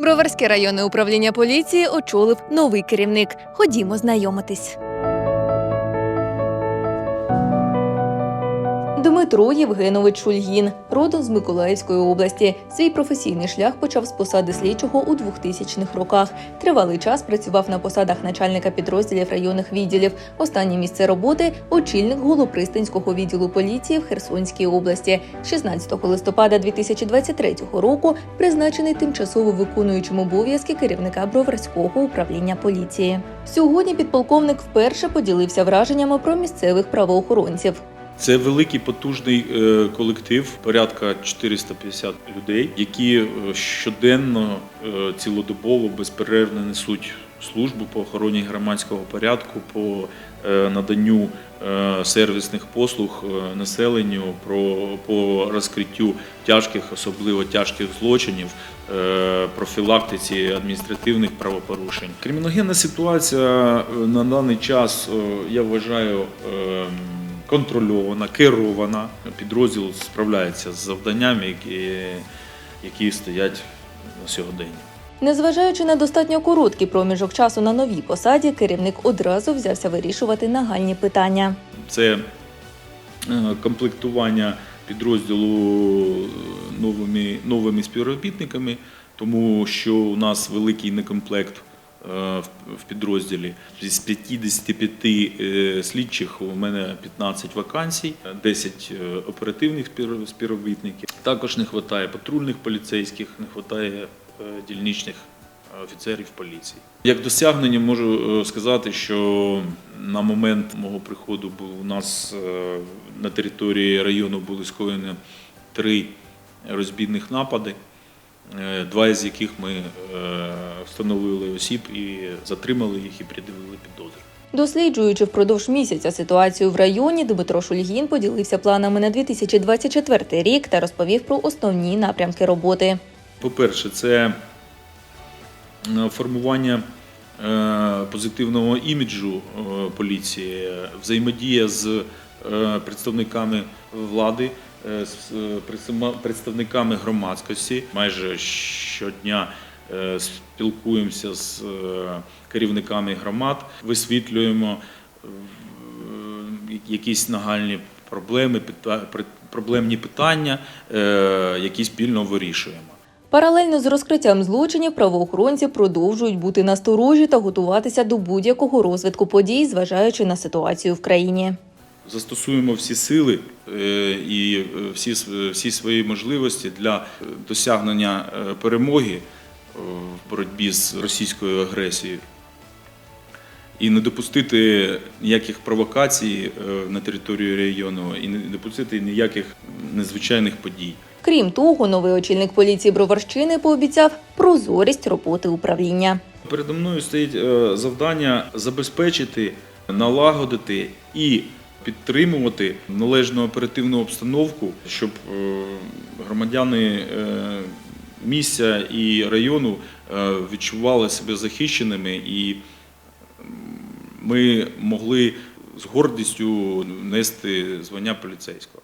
Броварське районне управління поліції очолив новий керівник. Ходімо знайомитись. Дмитро Євгенович Шульгін, родом з Миколаївської області. Свій професійний шлях почав з посади слідчого у 2000-х роках. Тривалий час працював на посадах начальника підрозділів районних відділів. Останнє місце роботи очільник Голопристанського відділу поліції в Херсонській області. 16 листопада 2023 року призначений тимчасово виконуючим обов'язки керівника Броварського управління поліції. Сьогодні підполковник вперше поділився враженнями про місцевих правоохоронців. Це великий потужний е, колектив, порядка 450 людей, які е, щоденно е, цілодобово безперервно несуть службу по охороні громадського порядку, по наданню сервісних послуг населенню, про по розкриттю тяжких, особливо тяжких злочинів, профілактиці адміністративних правопорушень. Криміногенна ситуація на даний час я вважаю. Е, контрольована, керована. Підрозділ справляється з завданнями, які, які стоять на сьогодення. Незважаючи на достатньо короткий проміжок часу на новій посаді, керівник одразу взявся вирішувати нагальні питання. Це е, комплектування підрозділу новими, новими співробітниками, тому що у нас великий некомплект е, в- в підрозділі. З 55 е, слідчих у мене 15 вакансій, 10 е, оперативних спів- співробітників. Також не вистачає патрульних поліцейських, не вистачає е, дільничних офіцерів поліції. Як досягнення можу е, сказати, що на момент мого приходу був у нас е, на території району були скоєні три розбійних напади, е, два із яких ми е, встановили осіб і затримали їх і пред'явили підозру. Досліджуючи впродовж місяця ситуацію в районі, Дмитро Шульгін поділився планами на 2024 рік та розповів про основні напрямки роботи. По-перше, це е, формування е, позитивного іміджу е, поліції, взаємодія з е, представниками влади, е, з е, представниками громадськості. Майже щодня е, спілкуємося з е, керівниками громад, висвітлюємо е, якісь нагальні проблеми, проблемні питання, е, які спільно вирішуємо. Паралельно з розкриттям злочинів правоохоронці продовжують бути насторожі та готуватися до будь-якого розвитку подій, зважаючи на ситуацію в країні. Застосуємо всі сили е, і е, всі, всі свої можливості для е, досягнення е, перемоги е, в боротьбі з російською агресією і не допустити ніяких провокацій е, на території району і не допустити ніяких незвичайних подій. Крім того, новий очільник поліції Броварщини пообіцяв прозорість роботи управління. Передо мною стоїть е, завдання забезпечити, налагодити і підтримувати належну оперативну обстановку, щоб е, громадяни е, місця і району е, відчували себе захищеними і ми могли з гордістю нести звання поліцейського.